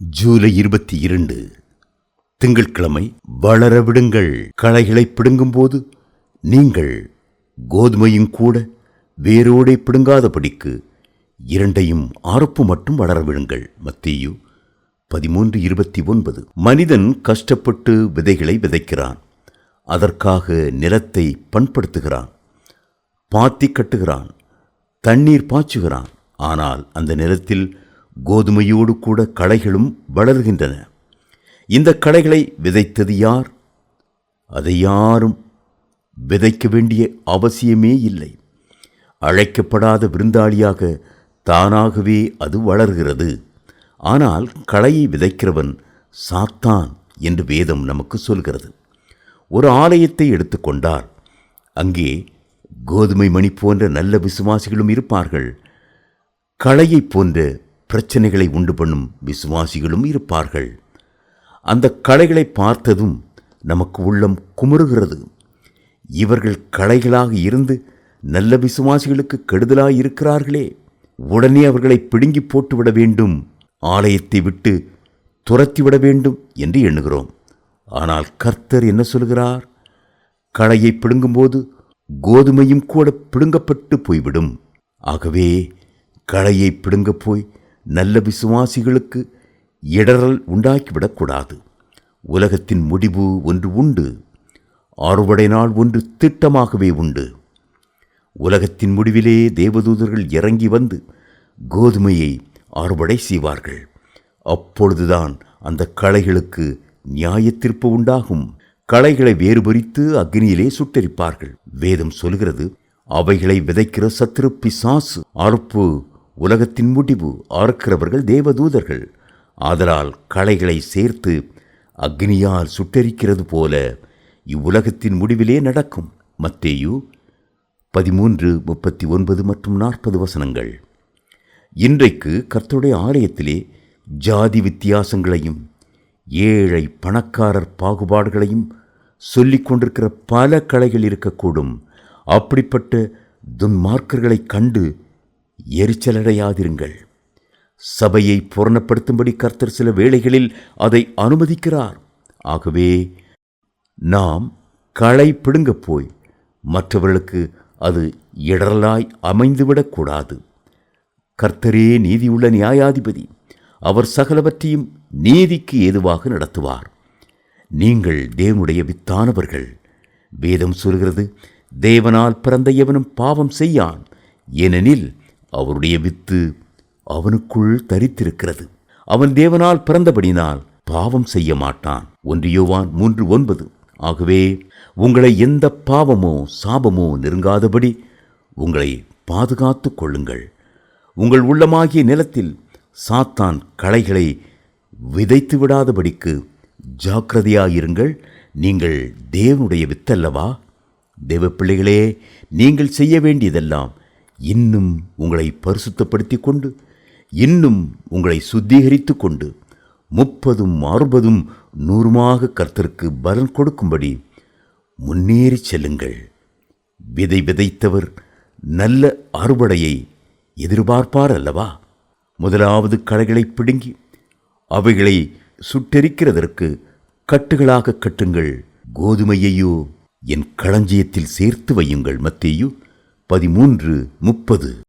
ஜூலை இருபத்தி இரண்டு. திங்கட்கிழமை வளர விடுங்கள். களைகளை பிடுங்கும்போது நீங்கள் கோதுமையும் கூட வேரோடே பிடுங்காதபடிக்கு இரண்டையும் அறுப்பு மட்டும் வளர விடுங்கள். மத்தியு பதிமூன்று இருபத்தி ஒன்பது. மனிதன் கஷ்டப்பட்டு விதைகளை விதைக்கிறான். அதற்காக நிலத்தை பண்படுத்துகிறான். பாத்தி கட்டுகிறான். தண்ணீர் பாய்ச்சுகிறான். ஆனால் அந்த நிலத்தில் கோதுமையோடு கூட களைகளும் வளர்கின்றன. இந்த களைகளை விதைத்தது யார்? அதை யாரும் விதைக்க வேண்டிய அவசியமே இல்லை. அழைக்கப்படாத விருந்தாளியாக தானாகவே அது வளர்கிறது. ஆனால் களையை விதைக்கிறவன் சாத்தான் என்று வேதம் நமக்கு சொல்கிறது. ஒரு ஆலயத்தை எடுத்துக்கொண்டால் அங்கே கோதுமை மணி போன்ற நல்ல விசுவாசிகளும் இருப்பார்கள். களையைப் போன்ற பிரச்சனைகளை உண்டு பண்ணும் விசுவாசிகளும் இருப்பார்கள். அந்த களைகளை பார்த்ததும் நமக்கு உள்ளம் குமுறுகிறது. இவர்கள் களைகளாக இருந்து நல்ல விசுவாசிகளுக்கு கெடுதலாக இருக்கிறார்களே. உடனே அவர்களை பிடுங்கி போட்டுவிட வேண்டும். ஆலயத்தை விட்டு துரத்திவிட வேண்டும் என்று எண்ணுகிறோம். ஆனால் கர்த்தர் என்ன சொல்கிறார்? களையை பிடுங்கும்போது கோதுமையும் கூட பிடுங்கப்பட்டு போய்விடும். ஆகவே களையை பிடுங்கப் போய் நல்ல விசுவாசிகளுக்கு இடரல் உண்டாக்கிவிடக்கூடாது. உலகத்தின் முடிவு ஒன்று உண்டு அறுவடை நாள் ஒன்று திட்டமாகவே உண்டு. உலகத்தின் முடிவிலே தேவதூதர்கள் இறங்கி வந்து கோதுமையை அறுவடை செய்வார்கள். அப்பொழுதுதான் அந்த களைகளுக்கு நியாயத்திற்பு உண்டாகும். களைகளை வேறுபறித்து அக்னியிலே சுட்டரிப்பார்கள். வேதம் சொல்கிறது அவைகளை விதைக்கிற சத்துரு பிசாசு அறுப்பு உலகத்தின் முடிவு ஆர்க்கிறவர்கள் தேவதூதர்கள். ஆதலால் களைகளை சேர்த்து அக்னியால் சுட்டரிக்கிறது போல இவ்வுலகத்தின் முடிவிலே நடக்கும். மத்தேயு பதிமூன்று முப்பத்தி ஒன்பது மற்றும் நாற்பது வசனங்கள். இன்றைக்கு கர்த்தருடைய ஆலயத்திலே ஜாதி வித்தியாசங்களையும் ஏழை பணக்காரர் பாகுபாடுகளையும் சொல்லிக் கொண்டிருக்கிற பல கலைகள் இருக்கக்கூடும். அப்படிப்பட்ட துன்மார்க்கர்களைக் கண்டு எரிச்சலடையாதிருங்கள். சபையை பூரணப்படுத்தும்படி கர்த்தர் சில வேளைகளில் அதை அனுமதிக்கிறார். ஆகவே நாம் களை பிடுங்கப் போய் மற்றவர்களுக்கு அது இடரலாய் அமைந்துவிடக்கூடாது கர்த்தரே நீதியுள்ள நியாயாதிபதி அவர் சகலவற்றையும் நீதிக்கு ஏதுவாக நடத்துவார். நீங்கள் தேவனுடைய வித்தானவர்கள். வேதம் சொல்கிறது தேவனால் பிறந்த எவனும் பாவம் செய்யான். ஏனெனில் அவருடைய வித்து அவனுக்குள் தரித்திருக்கிறது. அவன் தேவனால் பிறந்தபடினால் பாவம் செய்ய மாட்டான். ஒன்று யோவான் மூன்று ஒன்பது. ஆகவே உங்களை எந்த பாவமோ சாபமோ நெருங்காதபடி உங்களை பாதுகாத்துக் கொள்ளுங்கள். உங்கள் உள்ளமாகிய நிலத்தில் சாத்தான் களைகளை விதைத்து விடாதபடிக்கு ஜாக்கிரதையாயிருங்கள். நீங்கள் தேவனுடைய வித்தல்லவா? தேவ பிள்ளைகளே நீங்கள் செய்ய வேண்டியதெல்லாம் இன்னும் உங்களை பரிசுத்தப்படுத்திக் கொண்டு இன்னும் உங்களை சுத்திகரித்து கொண்டு முப்பதும் அறுபதும் நூறுமாக கர்த்தருக்கு பலன் கொடுக்கும்படி முன்னேறி செல்லுங்கள். விதை விதைத்தவர் நல்ல அறுவடையை எதிர்பார்ப்பார் அல்லவா? முதலாவது களைகளை பிடுங்கி அவைகளை சுட்டெரிக்கிறதற்கு கட்டுகளாக கட்டுங்கள். கோதுமையையோ என் களஞ்சியத்தில் சேர்த்து வையுங்கள் மத்தேயு. பதிமூன்று முப்பது.